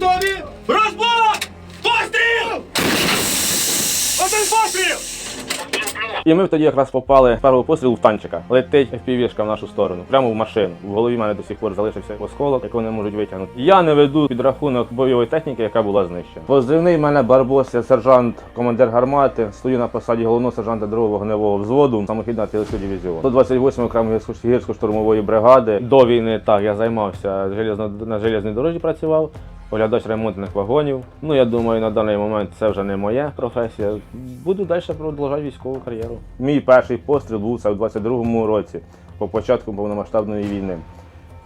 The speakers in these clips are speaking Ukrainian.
Готові? Розбор! Постріл! Один постріл! І ми тоді якраз попали з першого пострілу в танчика. Летить FPV-шка в нашу сторону, прямо в машину. В голові в мене до сих пор залишився осколок, який вони можуть витягнути. Я не веду підрахунок бойової техніки, яка була знищена. Позивний мене Барбос, я сержант, командир гармати. Стою на посаді головного сержанта другого вогневого взводу, самохідна артилерійського дивізіону. 128 окремої гірсько-штурмової бригади. До війни так я займався на железній дорожі працював. Оглядач ремонтних вагонів. Ну я думаю, на даний момент це вже не моя професія. Буду далі продовжувати військову кар'єру. Мій перший постріл був це в 22-му році, по початку повномасштабної війни.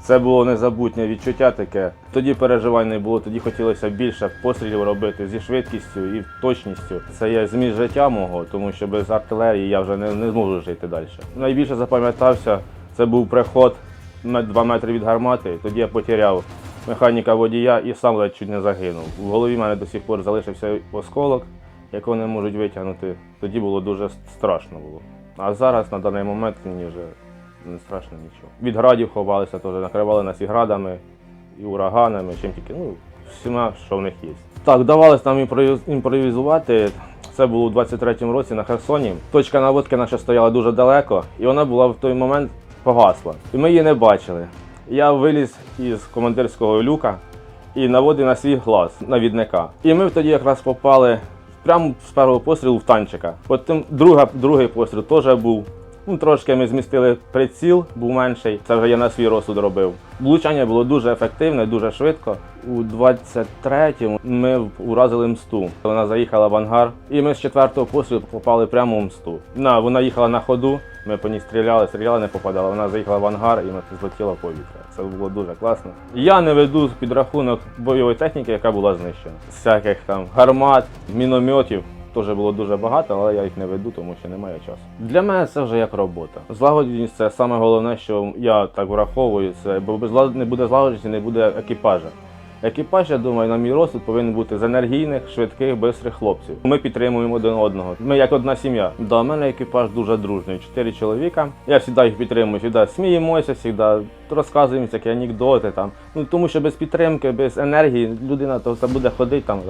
Це було незабутнє відчуття таке. Тоді переживань не було, тоді хотілося більше пострілів робити зі швидкістю і точністю. Це є зміст життя мого, тому що без артилерії я вже не, не зможу жити далі. Найбільше запам'ятався, це був приход 2 метри від гармати. Тоді я потеряв механіка водія і сам ледь чуть не загинув. В голові в мене до сих пор залишився осколок, якого не можуть витягнути. Тоді було дуже страшно було. А зараз на даний момент мені вже не страшно нічого. Від градів ховалися, теж накривали нас і градами, і ураганами, чим тільки, ну, всіма, що в них є. Так, вдавалося нам імпровіз- імпровізувати. Це було у 23-му році на Херсоні. Точка наводки наша стояла дуже далеко, і вона була в той момент погасла. І ми її не бачили. Я виліз із командирського люка і наводив на свій глаз навідника. І ми тоді якраз попали прямо з першого пострілу в танчика. Потім друга, другий постріл теж був. Ну, трошки ми змістили приціл, був менший. Це вже я на свій розсуд робив. Влучання було дуже ефективне, дуже швидко. У 23-му ми уразили мсту. Вона заїхала в ангар, і ми з четвертого пострілу попали прямо в мсту. На, вона їхала на ходу, ми по ній стріляли, стріляли, не попадала. Вона заїхала в ангар і ми злетіла в повітря. Це було дуже класно. Я не веду підрахунок бойової техніки, яка була знищена. Всяких там гармат, мінометів. Теж було дуже багато, але я їх не веду, тому що немає часу. Для мене це вже як робота. Злагодженість це саме головне, що я так враховую. Це бо без не буде злагодженості, не буде екіпажа. Екіпаж, я думаю, на мій розсуд повинен бути з енергійних, швидких, бистрих хлопців. Ми підтримуємо один одного. Ми як одна сім'я. До мене екіпаж дуже дружний. Чотири чоловіка. Я завжди їх підтримую, завжди сміємося, завжди розказуємо всякі анекдоти. Там. Ну, тому що без підтримки, без енергії людина то все буде ходити там,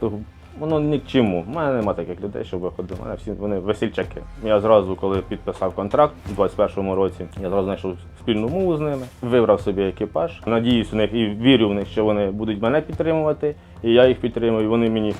то воно ні к чому. У мене нема таких людей, щоб виходили. У мене всі вони весільчаки. Я зразу, коли підписав контракт у 21-му році, я зразу знайшов спільну мову з ними, вибрав собі екіпаж. Надіюсь у них і вірю в них, що вони будуть мене підтримувати, і я їх підтримую. Вони мені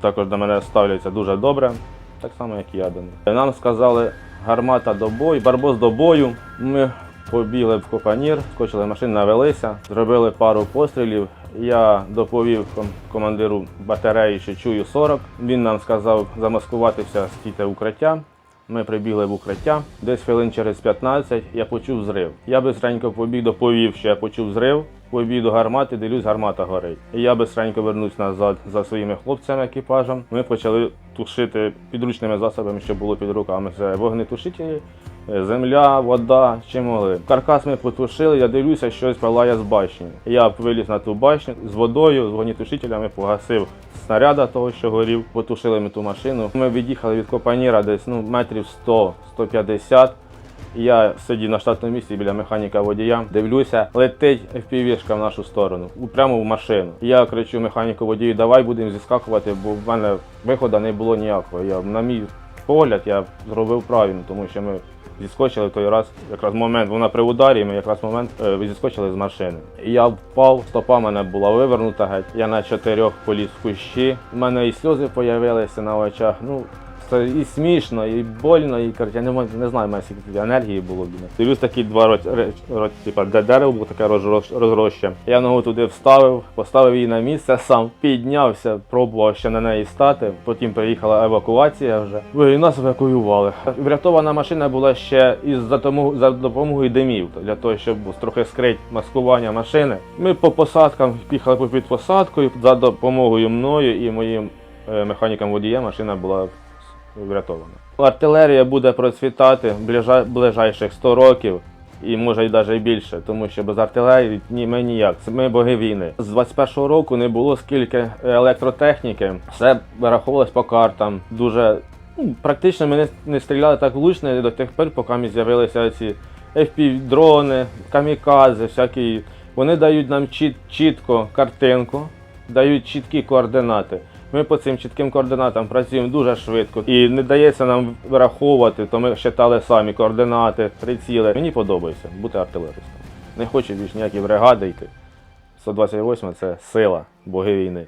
також до мене ставляться дуже добре, так само, як і я до них. Нам сказали гармата до бою, барбос до бою. Ми побігли в Копанір, скочили в машину, навелися, зробили пару пострілів. Я доповів командиру батареї, що чую 40. Він нам сказав замаскуватися, стійте укриття. Ми прибігли в укриття. Десь хвилин через 15 я почув зрив. Я бистренько побіг, доповів, що я почув зрив. Побіг до гармати, дивлюсь, гармата горить. І я бистренько вернувся назад за своїми хлопцями екіпажем. Ми почали тушити підручними засобами, що було під руками. Це вогнетушителі, земля, вода, чим могли. Каркас ми потушили, я дивлюся, щось палає з башні. Я виліз на ту башню з водою, з вогнетушителями погасив снаряда того, що горів, потушили ми ту машину. Ми від'їхали від Копаніра десь ну, метрів 100-150. Я сидів на штатному місці біля механіка водія, дивлюся, летить FPV-шка в нашу сторону, прямо в машину. Я кричу механіку водію, давай будемо зіскакувати, бо в мене виходу не було ніякого. Я, на мій погляд, я зробив правильно, тому що ми зіскочили той раз, якраз момент, вона при ударі, ми якраз момент е, зіскочили з машини. Я впав, стопа мене була вивернута геть. Я на чотирьох поліз в кущі. У мене і сльози з'явилися на очах. Ну, це і смішно, і больно, і коротше, я не, не знаю, мене скільки енергії було. блін. Дивлюсь такі два роч, реч- роч- типа, де дерево було таке розроще. Я ногу туди вставив, поставив її на місце сам, піднявся, пробував ще на неї стати. Потім приїхала евакуація вже. І нас евакуювали. Врятована машина була ще із за тому- за допомогою димів, для того, щоб трохи скрити маскування машини. Ми по посадкам їхали по під посадкою за допомогою мною і моїм е, механіком водія машина була врятована. Артилерія буде процвітати ближа- ближайших 100 років. І може й навіть більше, тому що без артилерії ні ми ніяк. Це Ми боги війни. З 21-го року не було скільки електротехніки. Все вираховувалось по картам. Дуже ну, практично ми не, не стріляли так влучно до тих пір, поки ми з'явилися ці FPV-дрони, камікадзе, всякі Вони дають нам чіт, чітко картинку, дають чіткі координати. Ми по цим чітким координатам працюємо дуже швидко і не дається нам враховувати, то ми вважали самі координати, приціли. Мені подобається бути артилеристом. Не хочу більш ніякі бригади йти. 128 це сила боги війни.